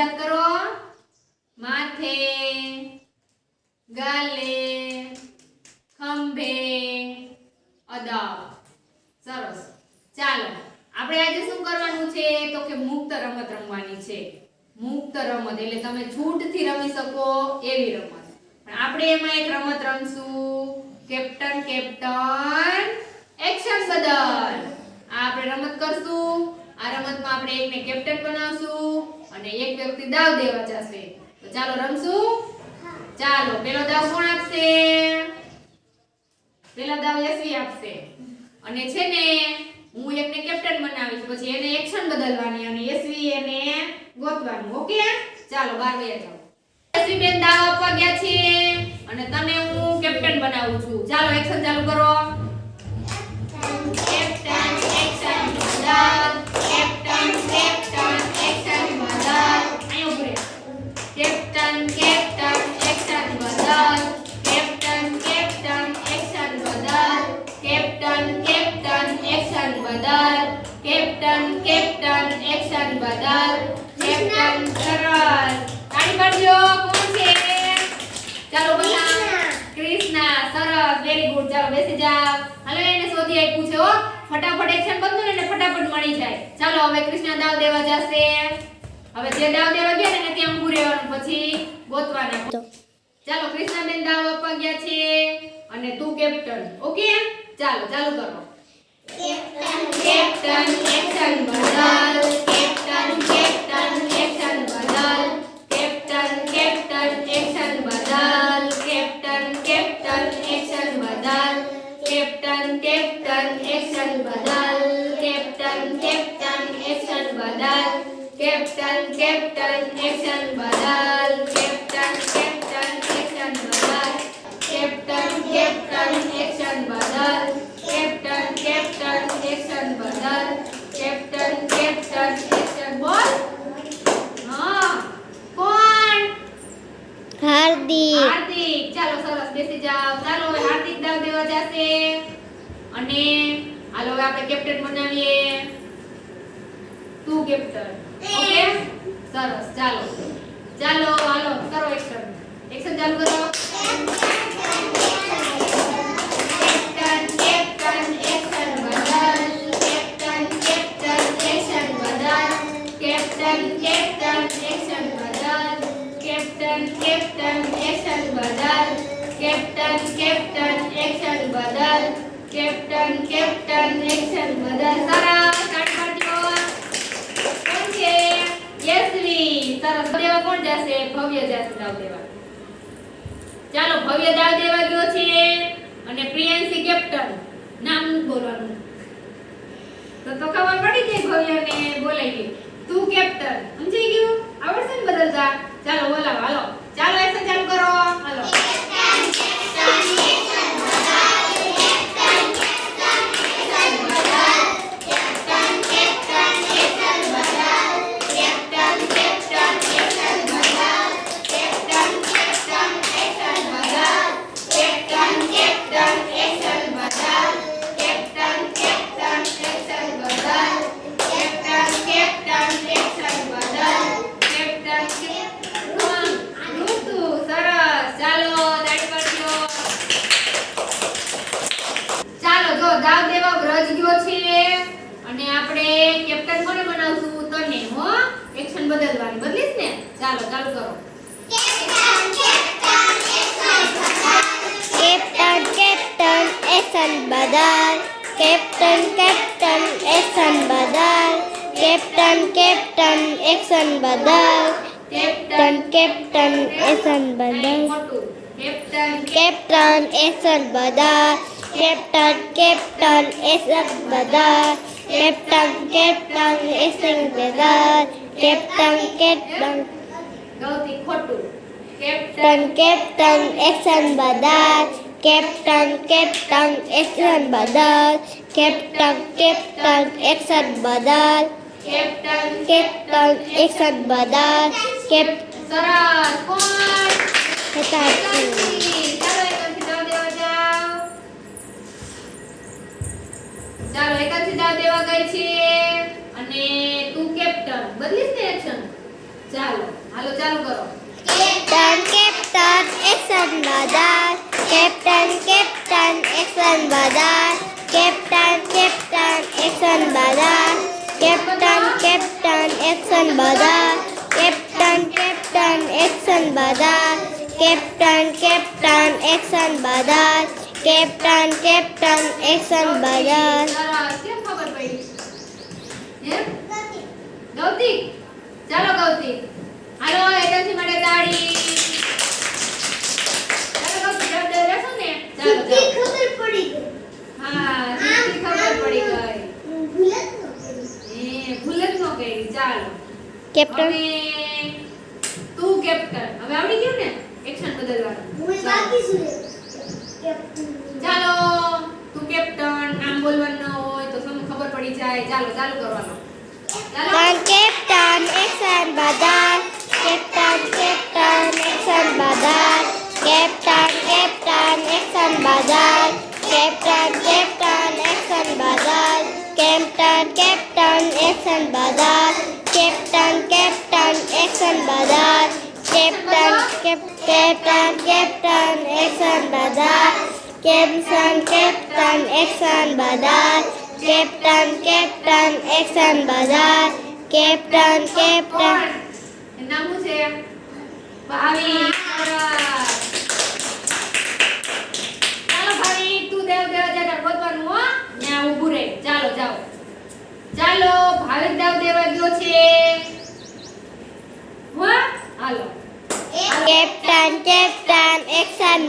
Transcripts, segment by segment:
જાત કરો. માથે, ગાલે, ખંભે અદાવ સરસ. ચાલો, આપણે આજે શું કરવાનું છે? તો કે મુક્ત રમત રમવાની છે. મુક્ત રમત, એટલે તમે છૂટથી રમી શકો એવી રમત. પણ આપણે એમાં એક રમત રમશું. કેપ્ટન કેપ્ટન, એક્શન બદલ આ આપણે રમત કરશું. આ રમતમાં આપણે એકને કેપ્ટન બનાવશું. અને એક વ્યક્તિ દાવ દેવા જશે તો ચાલો રમશું? ચાલો, પેલો દાવ કોણ આપશે? પેલા દાવ યશવી આપશે. અને છે ને, હું એકને કેપ્ટન બનાવીશ, પછી એને એક્શન બદલવાની અને યશવી એને ગોતવાનું. ઓકે? ચાલો, બાર બે જાઓ. યશવી બેન દાવ આપવા ગયા છે. અને તને હું કેપ્ટન બનાવું છું. ચાલો એક્શન ચાલુ કરો. એક્શન બદલ કેપ્ટન સરસ. તાળી પાડજો કોણ છે? ચાલો બધા કૃષ્ણા સરસ વેરી ગુડ ચાલો બેસી જાઓ. હાલો, એને શોધી આપ્યું છે, હો. ફટાફટ એક્શન બધું ને ફટાફટ મળી જાય. ચાલો, હવે કૃષ્ણા દાવ દેવા જશે. હવે જે દાવ દેવા ગયા ને ત્યાં ઊભું રહેવાનું, પછી ગોતવાના. ચાલો કૃષ્ણાબેન દાવ આપવા ગયા છે. અને તું કેપ્ટન ઓકે ચાલો, ચાલુ કરો. કેપ્ટન એક્શન બદલ કેપ્ટન કેપ્ટન એક્શન બદલ કેપ્ટન કેપ્ટન એક્શન બદલ કેપ્ટન કેપ્ટન એક્શન બદલ કેપ્ટન કેપ્ટન એક્શન બદલ કેપ્ટન કેપ્ટન એક્શન બદલ કેપ્ટન કેપ્ટન એક્શન બદલ કેપ્ટન કેપ્ટન એક્શન બદલ કેપ્ટન કેપ્ટન એક્શન બદલ કેપ્ટન કેપ્ટન એક્શન બદલ કેપ્ટન કેપ્ટન એક્શન બોલ હા કોણ હાર્દિક હાર્દિક ચાલો સરસ બેસી જાઓ ચાલો હવે હાર્દિક દાવ દેવા જશે અને હાલો હવે આપણે કેપ્ટન બનાવીએ તું કેપ્ટન ઓકે સરસ ચાલો ચાલો હાલો કરો એક્શન એક્શન ચાલુ કરો કેપ્ટન કેપ્ટન એક્શન બદલ કેપ્ટન કેપ્ટન એક્શન બદલ કેપ્ટન કેપ્ટન એક્શન બદલ કેપ્ટન કેપ્ટન એક્શન બદલ કેપ્ટન કેપ્ટન એક્શન બદલ કેપ્ટન કેપ્ટન, એક્શન બધા સરસ સ્ટાર્ટ કોણ છે યશવી સરસ દેવા કોણ જશે? ભવ્ય જશે દાવ દેવા ચાલો, ભવ્ય દાવ દેવા ગયો છે. અને પ્રિયંસી કેપ્ટન. નામ બોલવાનું? તો તો ખબર પડી ગઈ ભવ્યને બોલાઈ ગઈ. તું કેપ્ટન. સમજાઈ ગયું? આવડશે ને બદલતા? ચાલો, બોલાવો, હાલો ચાલો એક્શન ચાલુ કરો હાલો ચાલો જો દાવ દેવા વ્રજ ગયો છે અને આપણે કેપ્ટન કોને બનાવશું તને હો એક્શન બદલવાની. બદલીશ ને? ચાલો, ચાલુ કરો. કેપ્ટન કેપ્ટન એક્શન બદલ. કેપ્ટન કેપ્ટન એક્શન બદલ. કેપ્ટન કેપ્ટન એક્શન બદલ. કેપ્ટન કેપ્ટન એક્શન બદલ. કેપ્ટન એક્શન બદલ. કેપ્ટન કેપ્ટન બદલ. કેપ્ટન કેપ્ટન એક્શન બદલ. Captain captain. ગૌતી ખોટું. કેપ્ટન કેપ્ટન એક્શન બધા કેપ્ટન કેપ્ટન એક્શન બદલ. કેપ્ટન કેપ્ટન એક્શન બદલ. કેપ્ટન કેપ્ટન એક્શન બદલ. કેપ સરસ. કોણ. ચાલો એકાંશી દાવ દેવા ગઈ છે અને કેપ્ટન બદલીશ ને એક્શન ચાલો હાલો ચાલુ કરો. કેપ્ટન કેપ્ટન એક્શન બદલ કેપ્ટન કેપ્ટન એક્શન બદલ કેપ્ટન કેપ્ટન એક્શન બદલ કેપ્ટન કેપ્ટન એક્શન બદલ કેપ્ટન કેપ્ટન એક્શન બદલ કેપ્ટન કેપ્ટન એક્શન બદલ કેપ્ટન કેપ્ટન એક્શન બદલ સરસ કેમ ખબર પડી? એમ ગૌતિક ચાલો ગૌતિક હાલો એડમસી માટે તાળી. ચાલો ગૌતિક જવાબ દઈ દેશો ને. ચાલો ચાલો. ખબર પડી હા જીતની ખબર પડી ગઈ. ગઈ. એ ભૂલ જ ન કરી ચાલો. કેપ્ટન? હવે તું કેપ્ટન. હવે આવડી ગયું ને? એક્શન બદલવાનું. ચાલો. તું કેપ્ટન નામ બોલવાનું ન હોય તો તમને ખબર પડી જાય. ચાલો ચાલુ કરવાનું. Then Captain X and Badal, Captain Captain X and Badal, Captain Captain X and Badal, Captain Captain X and Badal, Captain Captain X and Badal, Captain Captain X and Badal, Captain Captain Captain X Badal. Captain captain action બધા captain captain action બધા captain captain. નામ છે? સરસ. ચાલો ભાવિક તું દેવ દેવ જતા ગોતવાનું હો. ત્યાં ઊભું રહે. ચાલો જાઓ. ચાલો ભાવિક દેવ દેવા ગયો છે. હો હાલો. Captain captain action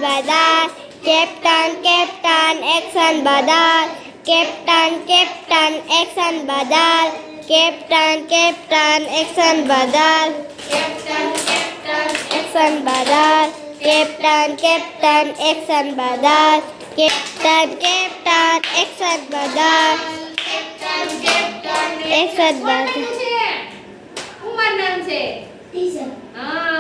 captain captain action बदल कैप्टन कैप्टन एक्शन बदल कैप्टन कैप्टन एक्शन बदल कैप्टन कैप्टन एक्शन बदल कैप्टन कैप्टन एक्शन बदल कैप्टन कैप्टन एक्शन बदल कैप्टन कैप्टन एक्शन बदल उमर नाम से हाँ